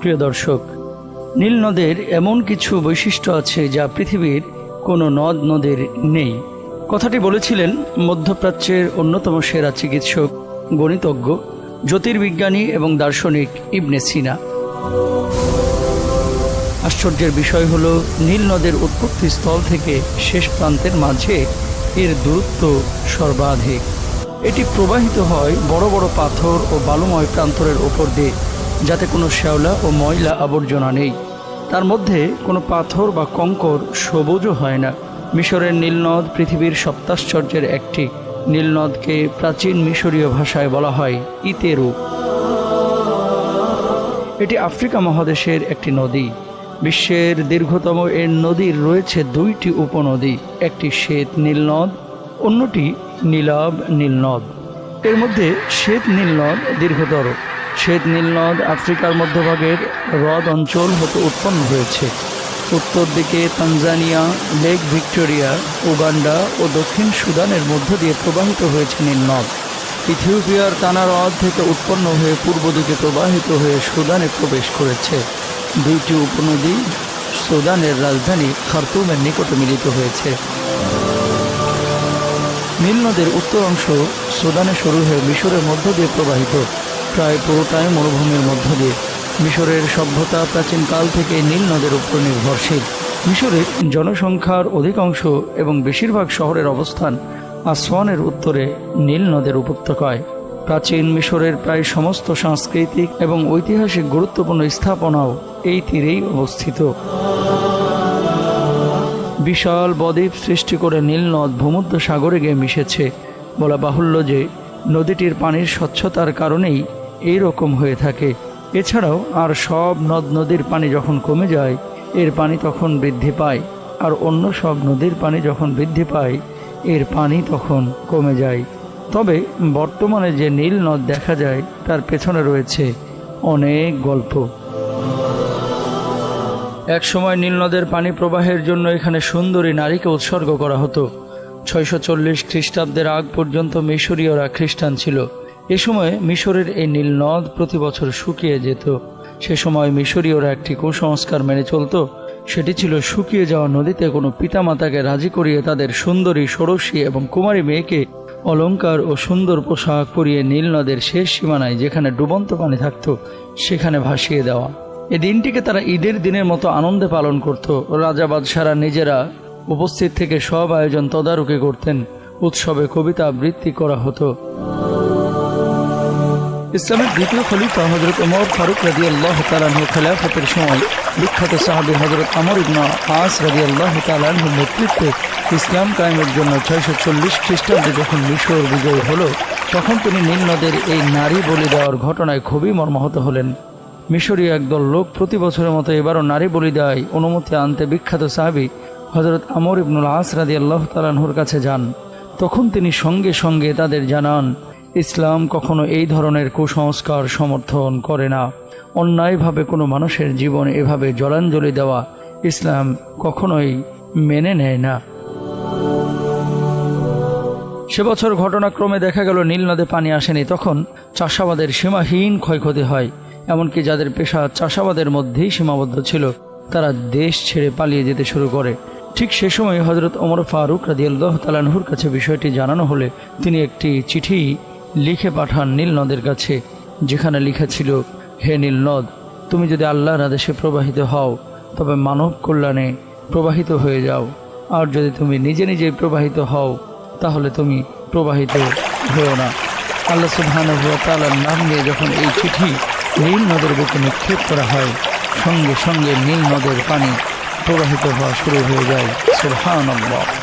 প্রিয় দর্শক, নীল নদের এমন কিছু বৈশিষ্ট্য আছে যা পৃথিবীর কোনো নদ নদের নেই। কথাটি বলেছিলেন মধ্যপ্রাচ্যের অন্যতম সেরা চিকিৎসক, গণিতজ্ঞ, জ্যোতির্বিজ্ঞানী এবং দার্শনিক ইবনে সিনা। আশ্চর্যের বিষয় হল, নীল নদের উৎপত্তি স্থল থেকে শেষ প্রান্তের মাঝে এর দূরত্ব সর্বাধিক। এটি প্রবাহিত হয় বড় বড় পাথর ও বালুময় প্রান্তরের ওপর দিয়ে, যাতে কোনো শ্যাওলা ও ময়লা আবর্জনা নেই। তার মধ্যে কোনো পাথর বা কঙ্কর সবুজও হয় না। মিশরের নীলনদ পৃথিবীর সপ্তাশ্চর্যের একটি। নীলনদকে প্রাচীন মিশরীয় ভাষায় বলা হয় ইতেরু। এটি আফ্রিকা মহাদেশের একটি নদী। বিশ্বের দীর্ঘতম এর নদীর রয়েছে দুইটি উপনদী, একটি শ্বেত নীলনদ অন্যটি নীলাব নীলনদ। এর মধ্যে শ্বেত নীলনদ দীর্ঘতর। শ্বেত নীলনদ আফ্রিকার মধ্যভাগের হ্রদ অঞ্চল হতে উৎপন্ন হয়েছে। উত্তর দিকে তানজানিয়া, লেক ভিক্টোরিয়া, উগান্ডা ও দক্ষিণ সুদানের মধ্য দিয়ে প্রবাহিত হয়েছে নীলনদ। ইথিওপিয়ার টানা হ্রদ থেকে উৎপন্ন হয়ে পূর্ব দিকে প্রবাহিত হয়ে সুদানে প্রবেশ করেছে। দুইটি উপনদী সুদানের রাজধানী খার্তুমের নিকটে মিলিত হয়েছে। নীল নদের উত্তর অংশ সুদানে শুরু হয়ে মিশরের মধ্য দিয়ে প্রবাহিত, প্রায় পুরোটাই মরুভূমির মধ্য দিয়ে। মিশরের সভ্যতা প্রাচীনকাল থেকে নীল নদের উপর নির্ভরশীল। মিশরের জনসংখ্যার অধিকাংশ এবং বেশিরভাগ শহরের অবস্থান আসওয়ানের উত্তরে নীল নদের উপত্যকায়। প্রাচীন মিশরের প্রায় সমস্ত সাংস্কৃতিক এবং ঐতিহাসিক গুরুত্বপূর্ণ স্থাপনাও এই তীরেই অবস্থিত। বিশাল বদ্বীপ সৃষ্টি করে নীলনদ ভূমধ্য সাগরে গিয়ে মিশেছে। বলা বাহুল্য যে নদীটির পানির স্বচ্ছতার কারণেই এই রকম হয়ে থাকে। এছাড়াও আর সব নদ নদীর পানি যখন কমে যায়, এর পানি তখন বৃদ্ধি পায়। আর অন্য সব নদীর পানি যখন বৃদ্ধি পায়, এর পানি তখন কমে যায়। তবে বর্তমানে যে নীল নদ দেখা যায়, তার পেছনে রয়েছে অনেক গল্প। এক সময় নীল নদের পানি প্রবাহের জন্য এখানে সুন্দরী নারীকে উৎসর্গ করা হতো। ছয়শো চল্লিশ খ্রিস্টাব্দের আগ পর্যন্ত মিশরীয়রা খ্রিস্টান ছিল। এ সময় মিশরের এই নীলনদ প্রতি বছর শুকিয়ে যেত। সে সময় মিশরীয়রা একটি কুসংস্কার মেনে চলত। সেটি ছিল শুকিয়ে যাওয়া নদীতে কোনো পিতামাতাকে রাজি করিয়ে তাদের সুন্দরী ষোড়শী এবং কুমারী মেয়েকে অলংকার ও সুন্দর পোশাক পরিয়ে নীল নদের শেষ সীমানায় যেখানে ডুবন্ত পানি থাকত, সেখানে ভাসিয়ে দেওয়া। এ দিনটিকে তারা ঈদের দিনের মতো আনন্দে পালন করত। রাজা বাদশারা নিজেরা উপস্থিত থেকে সব আয়োজন তদারকি করতেন। উৎসবে কবিতা আবৃত্তি করা হতো। ইসলামের দ্বিতীয় খলিফা হজরত ওমর ফারুক রাজি আল্লাহ তালাহ খেলাফতের সময় বিখ্যাত সাহাবি হজরত আমর ইবনা আস রাজি আল্লাহ তালাহুর নেতৃত্বে ইসলাম কায়েমের জন্য ছয়শো চল্লিশ খ্রিস্টাব্দে যখন মিশর বিজয়ী হলো, তখন তিনি নীল নদের এই নারী বলি দেওয়ার ঘটনায় খুবই মর্মাহত হলেন। মিশরীয় একদল লোক প্রতি বছরের মতো এবারও নারী বলি দেয়। অনুমতি আনতে বিখ্যাত সাহাবি হজরত আমর ইবনুল আস রাজি আল্লাহ তালাহুর কাছে যান। তখন তিনি সঙ্গে সঙ্গে তাদের জানান, ইসলাম কখনো এই ধরনের কুসংস্কার সমর্থন করে না। অন্যায়ভাবে কোনো মানুষের জীবন এভাবে জলাঞ্জলি দেওয়া ইসলাম কখনোই মেনে নেয় না। সে বছর ঘটনাক্রমে দেখা গেল নীল নদে পানি আসেনি। তখন চাষাবাদের সীমাহীন ক্ষয়ক্ষতি হয়। এমনকি যাদের পেশা চাষাবাদের মধ্যেই সীমাবদ্ধ ছিল, তারা দেশ ছেড়ে পালিয়ে যেতে শুরু করে। ঠিক সে সময় হজরত ওমর ফারুক রাদিয়াল্লাহ তালানহুর কাছে বিষয়টি জানানো হলে তিনি একটি চিঠি লিখে পাঠান নীল নদের কাছে, যেখানে লিখা ছিল, হে নীল নদ তুমি যদি আল্লাহর আদেশে প্রবাহিত হও, তবে মানব কল্যাণে প্রবাহিত হয়ে যাও। আর যদি তুমি নিজে নিজেই প্রবাহিত হও, তাহলে তুমি প্রবাহিত হও না। আল্লাহ সুবহানাহু ওয়া তাআলার নাম নিয়ে যখন এই চিঠি নীল নদের বুকে নিক্ষেপ করা হয়। সঙ্গে সঙ্গে নীল নদের পানি প্রবাহিত হওয়া শুরু হয়ে যায়। সুবহানাল্লাহ।